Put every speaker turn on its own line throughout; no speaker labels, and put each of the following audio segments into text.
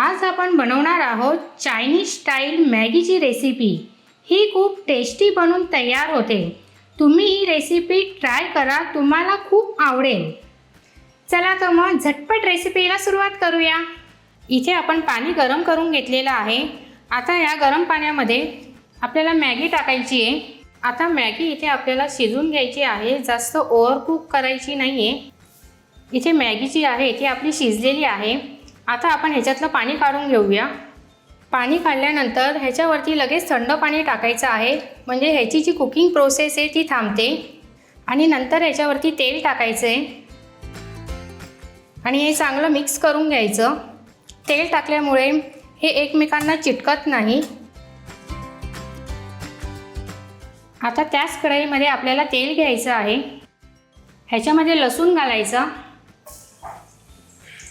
आज आपण बनवणार आहोत चायनीज स्टाईल मॅगीची रेसिपी ही खूप टेस्टी बनून तयार होते. तुम्ही ही रेसिपी ट्राय करा तुम्हाला खूप आवडेल. चला तर मग झटपट रेसिपीला सुरुवात करूया. इथे आपण पाणी गरम करून घेतलेलं आहे. आता या गरम पाण्यामध्ये आपल्याला मॅगी टाकायची आहे. आता मॅगी इथे आपल्याला शिजून घ्यायची आहे. जास्त ओव्हरकुक करायची नाही आहे इथे मॅगी जी आहे ती आपली शिजलेली आहे. आता आपण ह्याच्यातलं पाणी काढून घेऊया. पाणी काढल्यानंतर ह्याच्यावरती लगेच थंड पाणी टाकायचं आहे. म्हणजे ह्याची जी कुकिंग प्रोसेस आहे ती थांबते. आणि नंतर ह्याच्यावरती तेल टाकायचं आहे आणि हे चांगलं मिक्स करून घ्यायचं. तेल टाकल्यामुळे हे एकमेकांना चिटकत नाही. आता त्याच कढईमध्ये आपल्याला तेल घ्यायचं आहे. ह्याच्यामध्ये लसूण घालायचा.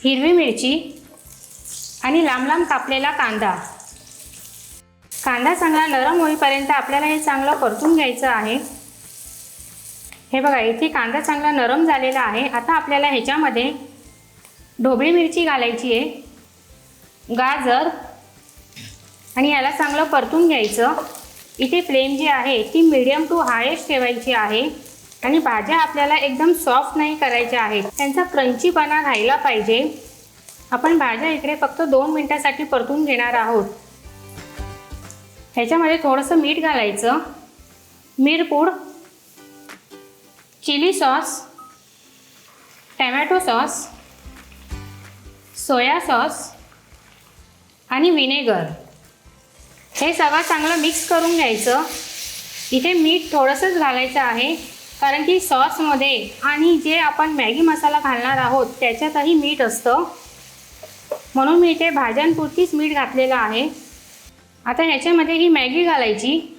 हिरवी मिरची. आणि लांब लांब कापलेला कांदा. कांदा चांगला नरम होईपर्यंत आपल्याला हे चांगलं परतून घ्यायचं आहे. हे बघा इथे कांदा चांगला नरम झालेला आहे. आता आपल्याला ह्याच्यामध्ये ढोबळी मिरची घालायची आहे. गाजर आणि याला चांगलं परतून घ्यायचं. इथे फ्लेम जी आहे ती मिडियम टू हायेस्ट ठेवायची आहे. आणि भाज्या आपल्याला एकदम सॉफ्ट नाही करायच्या आहेत. त्यांचा क्रंचीपणा घ्यायला पाहिजे. आपण भाज्या इकडे फक्त दोन मिनटासाठी परतून घेणार आहोत. ह्याच्यामध्ये थोडंसं मीठ घालायचं. मिरपूड chilli sauce tomato sauce soya sauce आणि विनेगर हे सगळं चांगलं मिक्स करून घ्यायचं. इथे मीठ थोडंसंच घालायचं आहे कारण की सॉसमध्ये आणि जे आपण मॅगी मसाला घालणार आहोत त्याच्यातही मीठ असतं. म्हणून मी इथे भाज्यांपुरतीच मीठ घातलेलं आहे. आता ह्याच्यामध्ये ही मॅगी घालायची.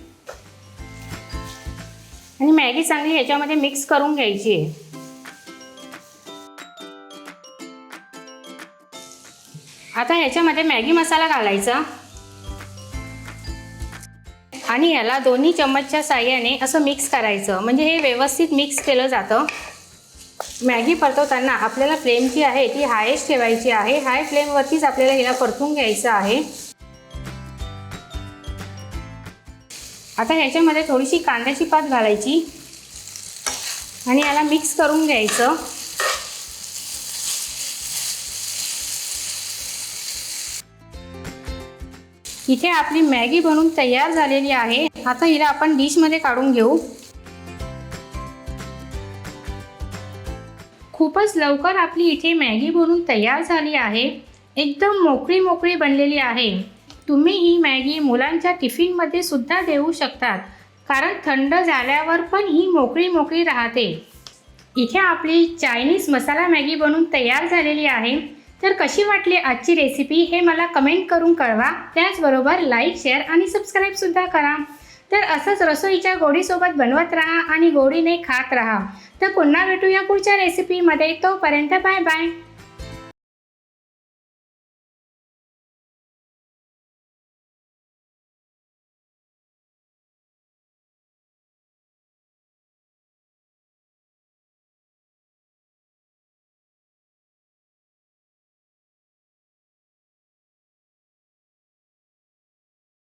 आणि मॅगी चांगली ह्याच्यामध्ये मिक्स करून घ्यायची आहे. आता ह्याच्यामध्ये मॅगी मसाला घालायचा. आणि ह्याला दोन्ही चम्मचच्या साह्याने असं मिक्स करायचं. म्हणजे हे व्यवस्थित मिक्स केलं जातं. मॅगी परतवताना आपल्याला फ्लेम जी आहे ती हायेस्ट ठेवायची आहे. हाय फ्लेमवरतीच आपल्याला हिला परतून घ्यायचं आहे. आता ह्याच्यामध्ये थोडीशी कांद्याची पात घालायची आणि याला मिक्स करून घ्यायचं. इथे आपली मॅगी बनून तयार झालेली आहे. आता हिला आपण डिशमध्ये काढून घेऊ. खूपच लवकर आपली इथे मॅगी बनून तयार झाली आहे. एकदम मोकळी मोकळी बनलेली आहे. तुम्ही ही मॅगी मुलांच्या टिफिनमध्ये सुद्धा देऊ शकतात. कारण थंड झाल्यावर पण ही मोकळी मोकळी राहते. इथे आपली चायनीज मसाला मॅगी बनून तयार झालेली आहे. तर कशी वाटली आजची रेसिपी हे मला कमेंट करून कळवा. त्याचबरोबर लाईक शेअर आणि सबस्क्राईबसुद्धा करा. तर असंच रसोईच्या गोडीसोबत बनवत राहा आणि गोडीने खात राहा. तर पुन्हा भेटूया पुढच्या रेसिपीमध्ये तोपर्यंत बाय बाय